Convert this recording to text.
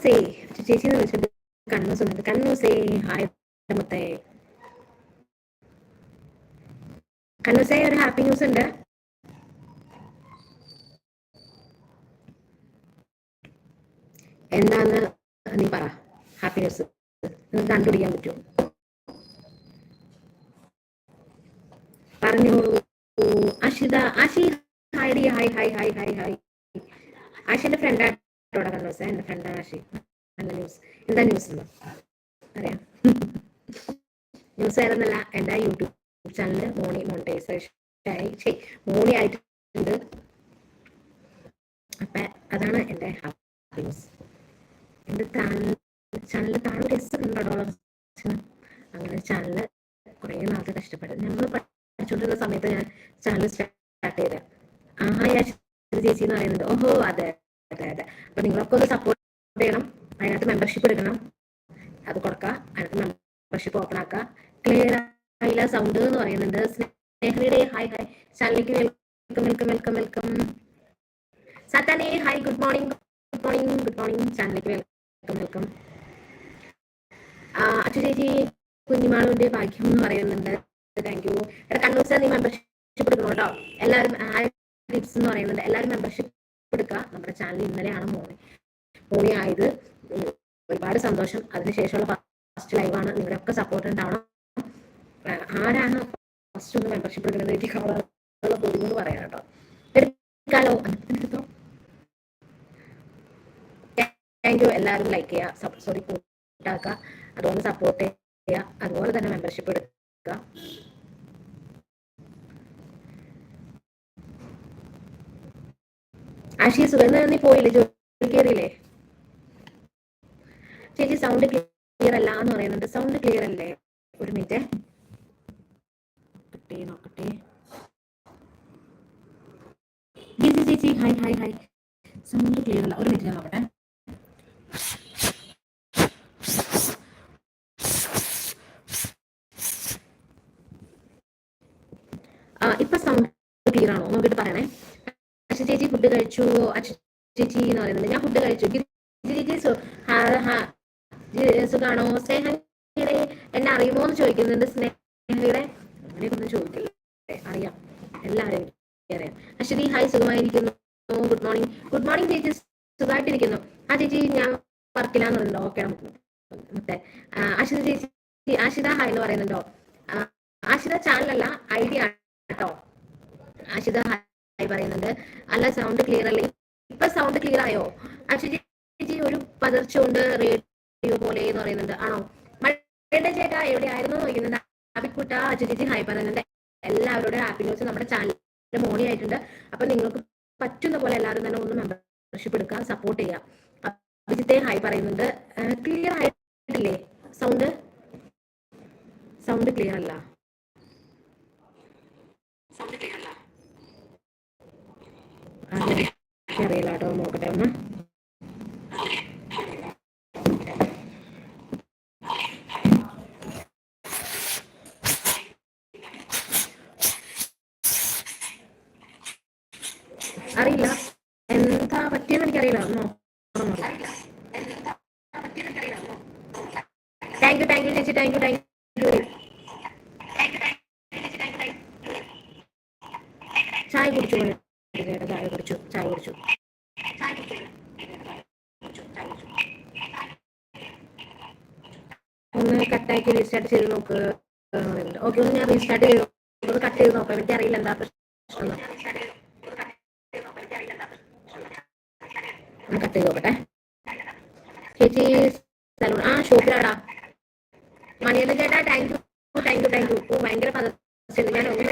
കണ്ണൂസേ ചേച്ചി എന്ന് വിളിച്ചിട്ട് കണ്ണൂസ് ഉണ്ട് കണ്ണൂസേ ഹായ് മുത്തേ. കണ്ണൂസേ ഒരു ഹാപ്പി ന്യൂസ് ഉണ്ട്. എന്താന്ന് നീ പറ. ഹാപ്പി ന്യൂസ് നിങ്ങൾക്ക് കണ്ടുപിടിക്കാൻ പറ്റുമോ? പറഞ്ഞോളൂ Ashitha Ashi hi hi hi hi hi hi അഷിന്റെ friend news news news ആയിരുന്നല്ല എന്റെ യൂട്യൂബ് ചാനൽ മോണി മോണിറ്റൈസേഷൻ ആയി മോണി ആയിട്ടുണ്ട്. അപ്പൊ അതാണ് ഹാപ്പി ന്യൂസ് എന്റെ ചാനലിൽ താഴെ രസം അങ്ങനെ ചാനൽ കുറെ നാളത്തെ കഷ്ടപ്പെട്ടു. ഞങ്ങൾ പഠിച്ചുകൊണ്ടിരുന്ന സമയത്ത് ഞാൻ ചാനൽ സ്റ്റാർട്ട് ചെയ്തത് ആഹാ ചേച്ചി എന്ന് പറയുന്നുണ്ട്. ഓഹോ അതെ. അതെ അതെ. അപ്പൊ നിങ്ങളൊക്കെ ഒന്ന് സപ്പോർട്ട് ചെയ്യണം. അതിനകത്ത് മെമ്പർഷിപ്പ് എടുക്കണം. അത് കൊടുക്കുക അതിനകത്ത് മെമ്പർഷിപ്പ് ഓപ്പൺ ആക്കുക ക്ലിയർ ആയില്ല സൗണ്ട് എന്ന് പറയുന്നുണ്ട്. സ്നേഹയുടെ ഹായ് ഹായ് ചാനലിലേക്ക് welcome welcome welcome welcome സത്താനെ hi good morning good morning good morning ചാനലിലേക്ക് വെൽക്കം വെൽക്കം അച്ഛ ചേച്ചി കുഞ്ഞുമാളുവിന്റെ ഭാഗ്യം എന്ന് പറയുന്നുണ്ട്. താങ്ക് യു എടാ കണ്ണൂർ സാർ നീ മെമ്പർഷിപ്പ് എടുക്കണം കേട്ടോ എല്ലാവരും ഹായ് ടിപ്സ് എന്ന് പറയുന്നുണ്ട്. എല്ലാവരും മെമ്പർഷിപ്പ് എടുക്കുക നമ്മുടെ ചാനൽ ഇന്നലെയാണ് മോണി മോണി ആയത് ഒരുപാട് സന്തോഷം. അതിനുശേഷമുള്ള ഫസ്റ്റ് ലൈവാണ് നിങ്ങളുടെ ഒക്കെ സപ്പോർട്ട് ഉണ്ടാവണം. ആരാണ് ഫസ്റ്റ് ഒന്ന് മെമ്പർഷിപ്പ് എടുക്കുന്നത് എനിക്ക് കളറുള്ള ബുദ്ധിമുട്ട് പറയാം കേട്ടോ. എടുക്കാലോ. താങ്ക് യു എല്ലാവരും ലൈക്ക് ചെയ്യുക. സോറി കൂട്ടാക്കുക. അതുകൊണ്ട് സപ്പോർട്ട് ചെയ്യുക. അതുപോലെ തന്നെ മെമ്പർഷിപ്പ് എടുക്കുക. ആഷി സുഗന്ധ നീ പോയില്ലേ? ജോലി കയറിയില്ലേ? ചേച്ചി സൗണ്ട് ക്ലിയർ അല്ല എന്ന് പറയുന്നുണ്ട്. സൗണ്ട് ക്ലിയർ അല്ലേ? ഒരു മിനിറ്റ് നോക്കട്ടെ നോക്കട്ടെ. ചേച്ചി ചേച്ചി hi hi hi sound clear അല്ല. ഒരു മിനിറ്റ് ഞാൻ നോക്കട്ടെ. ആ ഇപ്പൊ സൗണ്ട് ക്ലിയർ ആണോ? നോക്കിട്ട് പറയണേ. അച്ഛൻ ചേച്ചി ഫുഡ് കഴിച്ചു അച്ഛൻ ചേച്ചി എന്ന് പറയുന്നത്. ഞാൻ ഫുഡ് കഴിച്ചു. സുഖാണോ? സ്നേഹയുടെ എന്നെ അറിയുമോ എന്ന് ചോദിക്കുന്നുണ്ട്. സ്നേഹയുടെ അങ്ങനെ ചോദിക്കില്ല. അറിയാം. എല്ലാവരും അറിയാം. അശ്വതി ഹായ് സുഖമായിരിക്കുന്നു. ഗുഡ് മോർണിംഗ് ഗുഡ് മോർണിംഗ് ചേച്ചി. സുഖമായിട്ടിരിക്കുന്നു. ആ ചേച്ചി ഞാൻ വർക്കിലാന്ന് പറയുന്നുണ്ടോ. ഓക്കെ മറ്റേ അശ്വതി ചേച്ചി ആഷിത ഹായ് എന്ന് പറയുന്നുണ്ടോ. ആഷിത ചാനലല്ല ഐഡിയ കേട്ടോ. ആഷിത ഹായ് പറയുന്നുണ്ട്. അല്ല സൗണ്ട് ക്ലിയർ അല്ലേ? ഇപ്പൊ സൗണ്ട് ക്ലിയർ ആയോ? ചേച്ചി ഒരു പതർച്ച കൊണ്ട് റേഡിയോ പോലെ എന്ന് പറയുന്നുണ്ട്. ആണോ? മഴയുടെ ചേട്ടാ എവിടെയായിരുന്നു നോക്കുന്നുണ്ട് അബിക്കുട്ട അശ്വതി ഹായ് പറയുന്നുണ്ട്. എല്ലാവരുടെ ഹാപ്പി ന്യൂസ് നമ്മുടെ ചാനലിൽ മോണി ആയിട്ടുണ്ട്. അപ്പൊ നിങ്ങൾക്ക് പറ്റുന്ന പോലെ എല്ലാവരും തന്നെ ഒന്ന് മെമ്പർഷിപ്പ് എടുക്കുക സപ്പോർട്ട് ചെയ്യുക. അഭിജിത്തെ ഹായ് പറയുന്നുണ്ട്. ക്ലിയർ ആയിട്ടില്ലേ? സൗണ്ട് സൗണ്ട് ക്ലിയർ അല്ല അറിയില്ല കേട്ടോ നോക്കട്ടെ ഒന്ന് അറിയില്ല എന്താ പറ്റിയെന്ന് no thank you thank you ചേച്ചി. താങ്ക് യു താങ്ക് യു ചായ കുടിച്ചു ചായ കുടിച്ചു. ചായ കുടിച്ചു. ഒന്ന് കട്ടാക്കി റീസ്റ്റാർട്ട് ചെയ്ത് നോക്ക്. ഓക്കെ ഒന്ന് ഞാൻ റീസ്റ്റാർട്ട് ചെയ്ത് കട്ട് ചെയ്ത് നോക്കാം. എനിക്ക് അറിയില്ല എന്താ പ്രശ്നം ഒന്ന് കട്ട് ചെയ്ത് നോക്കട്ടെ. ചേച്ചി സലൂൺ ആ ഷോപ്പിലാടാ. മണിയല്ല ചേട്ടാ thank you thank you thank you ഭയങ്കര ഞാൻ ചെയ്തിട്ട്